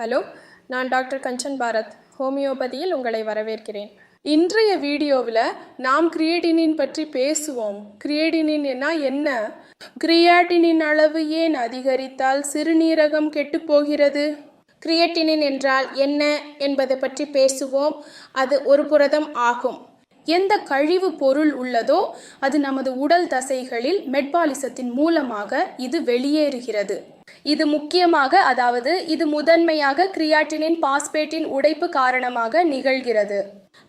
Hello நான் doctor கஞ்சன் பாரத் ஹோமியோபதியில் உங்களை வரவேற்கிறேன். இன்றைய வீடியோவில் நாம் கிரியேட்டினின் பற்றி பேசுவோம். கிரியேட்டினின் என்ன கிரியாட்டினின் அளவு ஏன் அதிகரித்தால் சிறுநீரகம் கெட்டுப் போகிறது? கிரியேட்டினின் என்றால் என்ன என்பதை பற்றி பேசுவோம். அது ஒரு புரதம் ஆகும். எந்த கழிவு பொருள் உள்ளதோ அது நமது உடல் தசைகளில் மெட்பாலிசத்தின் மூலமாக இது வெளியேறுகிறது. இது முக்கியமாக அதாவது இது முதன்மையாக கிரியாட்டினின் பாஸ்பேட்டின் உடைப்பு காரணமாக நிகழ்கிறது.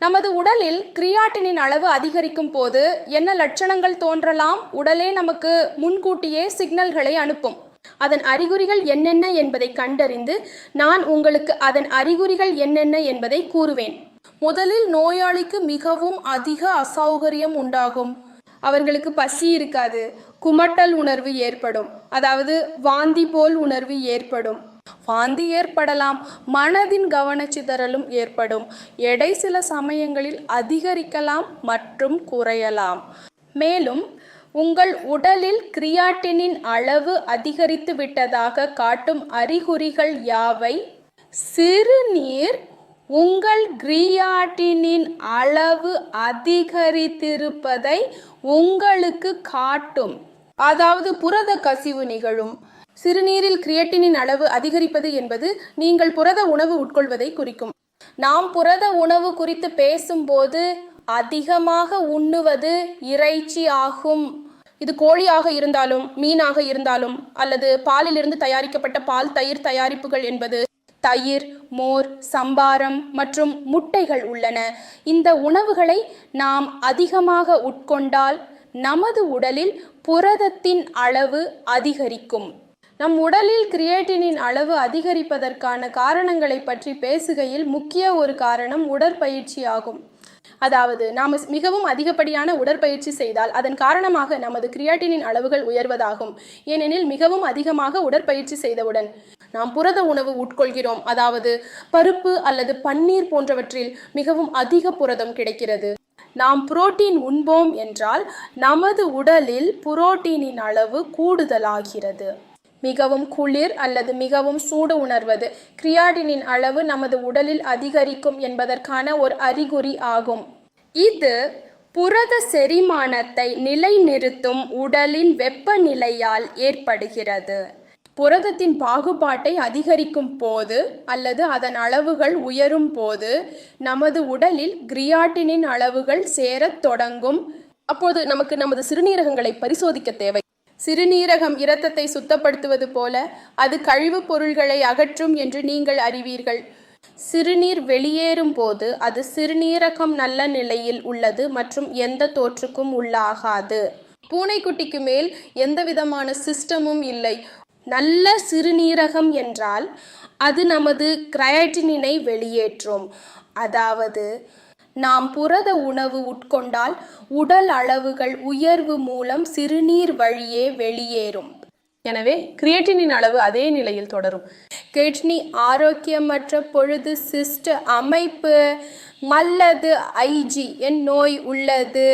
நமது உடலில் கிரியாட்டினின் அளவு அதிகரிக்கும் போது என்ன லட்சணங்கள் தோன்றலாம்? உடலே நமக்கு முன்கூட்டியே சிக்னல்களை அனுப்பும். அதன் அறிகுறிகள் என்னென்ன என்பதை கண்டறிந்து நான் உங்களுக்கு அதன் அறிகுறிகள் என்னென்ன என்பதை கூறுவேன். முதலில் நோயாளிக்கு மிகவும் அதிக அசௌகரியம் உண்டாகும். அவர்களுக்கு பசி இருக்காது. குமட்டல் உணர்வு ஏற்படும். அதாவது வாந்தி போல் உணர்வு ஏற்படும். வாந்தி ஏற்படலாம். மனதின் கவனச்சிதறலும் ஏற்படும். எடை சில சமயங்களில் அதிகரிக்கலாம் மற்றும் குறையலாம். மேலும் உங்கள் உடலில் கிரியாட்டினின் அளவு அதிகரித்து விட்டதாக காட்டும் அறிகுறிகள் யாவை? சிறுநீர் உங்கள் கிரியாட்டினின் அளவு அதிகரித்திருப்பதை உங்களுக்கு காட்டும். அதாவது புரத கசிவு நிகழும். சிறுநீரில் கிரியேட்டினின் அளவு அதிகரிப்பது என்பது நீங்கள் புரத உணவு உட்கொள்வதை குறிக்கும். நாம் புரத உணவு குறித்து பேசும்போது அதிகமாக உண்ணுவது இறைச்சி ஆகும். இது கோழியாக இருந்தாலும் மீனாக இருந்தாலும் அல்லது பாலிலிருந்து தயாரிக்கப்பட்ட பால் தயிர் தயாரிப்புகள் என்பது தயிர் மோர் சம்பாரம் மற்றும் முட்டைகள் உள்ளன. இந்த உணவுகளை நாம் அதிகமாக உட்கொண்டால் நமது உடலில் புரதத்தின் அளவு அதிகரிக்கும். நம் உடலில் கிரியேட்டினின் அளவு அதிகரிப்பதற்கான காரணங்களை பற்றி பேசுகையில் முக்கிய ஒரு காரணம் உடற்பயிற்சி ஆகும். அதாவது நாம் மிகவும் அதிகப்படியான உடற்பயிற்சி செய்தால் அதன் காரணமாக நமது கிரியாட்டினின் அளவுகள் உயர்வதாகும். ஏனெனில் மிகவும் அதிகமாக உடற்பயிற்சி செய்தவுடன் நாம் புரத உணவு உட்கொள்கிறோம். அதாவது பருப்பு அல்லது பன்னீர் போன்றவற்றில் மிகவும் அதிக புரதம் கிடைக்கிறது. நாம் புரோட்டீன் உண்போம் என்றால் நமது உடலில் புரோட்டீனின் அளவு கூடுதலாகிறது. மிகவும் குளிர் அல்லது மிகவும் சூடு உணர்வது கிரியாடினின் அளவு நமது உடலில் அதிகரிக்கும் என்பதற்கான ஒரு அறிகுறி ஆகும். இது புரத செரிமானத்தை நிலைநிறுத்தும் உடலின் வெப்பநிலையால் ஏற்படுகிறது. புரதத்தின் பாகுபாட்டை அதிகரிக்கும் போது அல்லது அதன் அளவுகள் உயரும் போது நமது உடலில் கிரியாட்டினின் அளவுகள் சேரத் தொடங்கும். அப்போது நமக்கு நமது சிறுநீரகங்களை பரிசோதிக்க தேவை. சிறுநீரகம் இரத்தத்தை சுத்தப்படுத்துவது போல அது கழிவுப் பொருள்களை அகற்றும் என்று நீங்கள் அறிவீர்கள். சிறுநீர் வெளியேறும் போது அது சிறுநீரகம் நல்ல நிலையில் உள்ளது மற்றும் எந்த தோற்றுக்கும் உள்ளாகாது. பூனைக்குட்டிக்கு மேல் எந்த விதமான சிஸ்டமும் இல்லை. நல்ல சிறுநீரகம் என்றால் அது நமது கிரயட்டினினை வெளியேற்றும். அதாவது நாம் புரத உணவு உட்கொண்டால் உடல் அளவுகள் உயர்வு மூலம் சிறுநீர் வழியே வெளியேறும். எனவே கிரியேட்டினின் அளவு அதே நிலையில் தொடரும். கிட்னி ஆரோக்கியமற்ற பொழுது சிஸ்ட் அமைப்பு மல்லது ஐஜி என் நோய் உள்ளது.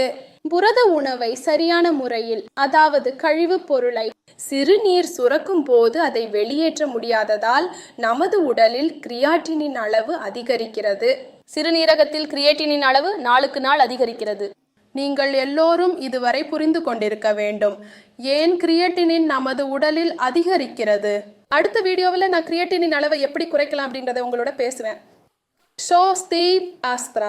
புரத உணவை சரியான முறையில் அதாவது கழிவுப் பொருளை சிறுநீர் சுரக்கும் போது அதை வெளியேற்ற முடியாததால் நமது உடலில் கிரியாட்டினின் அளவு அதிகரிக்கிறது. சிறுநீரகத்தில் கிரியேட்டினின் அளவு நாளுக்கு நாள் அதிகரிக்கிறது. நீங்கள் எல்லோரும் இதுவரை புரிந்து கொண்டிருக்க வேண்டும். ஏன் கிரியேட்டினின் நமது உடலில் அதிகரிக்கிறது? அடுத்த வீடியோவில் நான் கிரியேட்டினின் அளவை எப்படி குறைக்கலாம் அப்படின்றத உங்களோட பேசுவேன். Show Steve Astra.